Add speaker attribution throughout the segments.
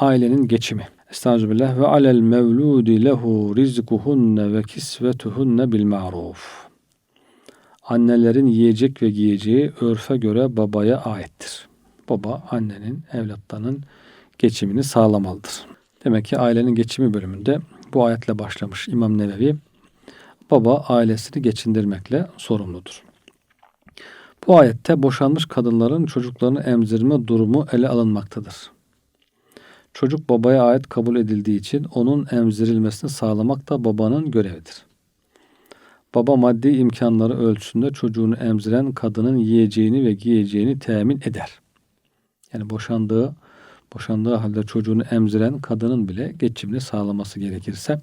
Speaker 1: ailenin geçimi. Estağfirullah ve alel mevludi lehu rizkuhunne ve kisvetuhunne bil ma'ruf. Annelerin yiyecek ve giyeceği örfe göre babaya aittir. Baba annenin, evlatlarının geçimini sağlamalıdır. Demek ki ailenin geçimi bölümünde bu ayetle başlamış İmam Nevevi. Baba ailesini geçindirmekle sorumludur. Bu ayette boşanmış kadınların çocuklarını emzirme durumu ele alınmaktadır. Çocuk babaya ait kabul edildiği için onun emzirilmesini sağlamak da babanın görevidir. Baba maddi imkanları ölçüsünde çocuğunu emziren kadının yiyeceğini ve giyeceğini temin eder. Yani boşandığı boşandığı halde çocuğunu emziren kadının bile geçimini sağlaması gerekirse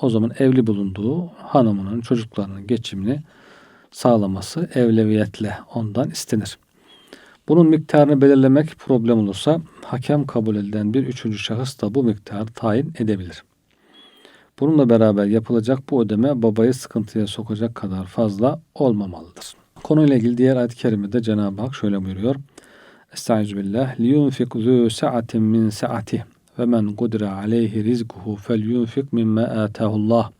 Speaker 1: o zaman evli bulunduğu hanımının çocuklarının geçimini sağlaması evleviyetle ondan istenir. Bunun miktarını belirlemek problem olursa hakem kabul edilen bir üçüncü şahıs da bu miktarı tayin edebilir. Bununla beraber yapılacak bu ödeme babayı sıkıntıya sokacak kadar fazla olmamalıdır. Konuyla ilgili diğer ayet-i kerimede Cenab-ı Hak şöyle buyuruyor. Estaizu billah. Liyunfik zû sa'atin min sa'atih ve men kudira aleyhi rizkuhu fel yunfik mimme atahullah.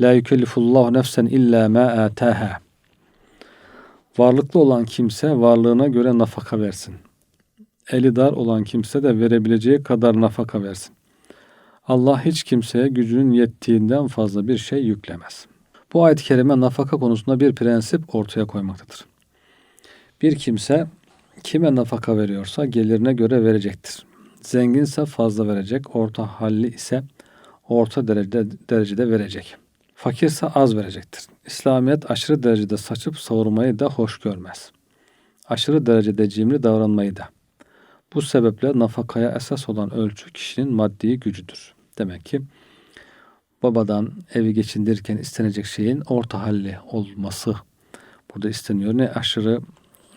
Speaker 1: La yükellifullahu nefsen illa ma ataha. Varlıklı olan kimse varlığına göre nafaka versin. Eli dar olan kimse de verebileceği kadar nafaka versin. Allah hiç kimseye gücünün yettiğinden fazla bir şey yüklemez. Bu ayet-i kerime nafaka konusunda bir prensip ortaya koymaktadır. Bir kimse kime nafaka veriyorsa gelirine göre verecektir. Zenginse fazla verecek, orta halli ise orta derecede, derecede verecek. Fakirse az verecektir. İslamiyet aşırı derecede saçıp savurmayı da hoş görmez. Aşırı derecede cimri davranmayı da. Bu sebeple nafakaya esas olan ölçü kişinin maddi gücüdür. Demek ki babadan evi geçindirirken istenecek şeyin orta halli olması burada isteniyor. Ne aşırı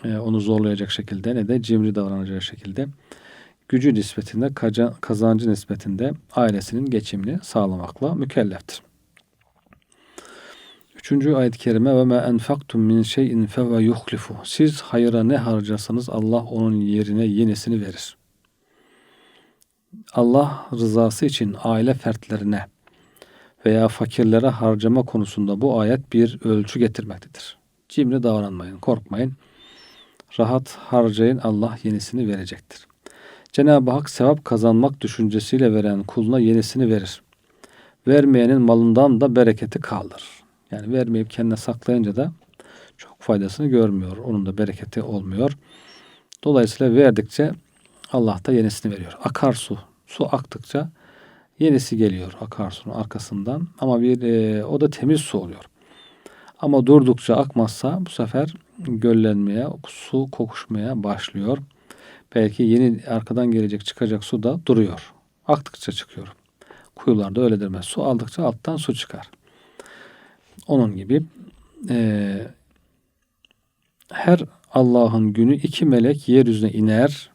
Speaker 1: e, onu zorlayacak şekilde ne de cimri davranacağı şekilde gücü nispetinde kazancı nispetinde ailesinin geçimini sağlamakla mükelleftir. Üçüncü ayet-i kerime ve me enfaktum min şeyin fe ve yuhlifu. Siz hayıra ne harcarsanız Allah onun yerine yenisini verir. Allah rızası için aile fertlerine veya fakirlere harcama konusunda bu ayet bir ölçü getirmektedir. Cimri davranmayın, korkmayın. Rahat harcayın Allah yenisini verecektir. Cenab-ı Hak sevap kazanmak düşüncesiyle veren kuluna yenisini verir. Vermeyenin malından da bereketi kaldır. Yani vermeyip kendine saklayınca da çok faydasını görmüyor. Onun da bereketi olmuyor. Dolayısıyla verdikçe Allah da yenisini veriyor. Akarsu, su aktıkça yenisi geliyor akarsunun arkasından. Ama bir e, o da temiz su oluyor. Ama durdukça akmazsa bu sefer göllenmeye, su kokuşmaya başlıyor. Belki yeni arkadan gelecek çıkacak su da duruyor. Aktıkça çıkıyor. Kuyularda öyledir. Su aldıkça alttan su çıkar. Onun gibi e, her Allah'ın günü iki melek yeryüzüne iner.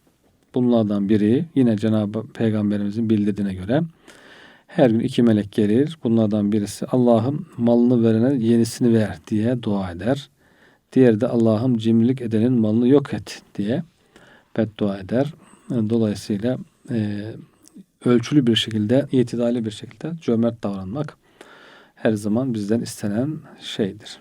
Speaker 1: Bunlardan biri yine Cenab-ı Peygamberimizin bildirdiğine göre her gün iki melek gelir. Bunlardan birisi Allah'ım malını verene yenisini ver diye dua eder. Diğeri de Allah'ım cimrilik edenin malını yok et diye beddua eder. Dolayısıyla e, ölçülü bir şekilde, itidali bir şekilde cömert davranmak her zaman bizden istenen şeydir.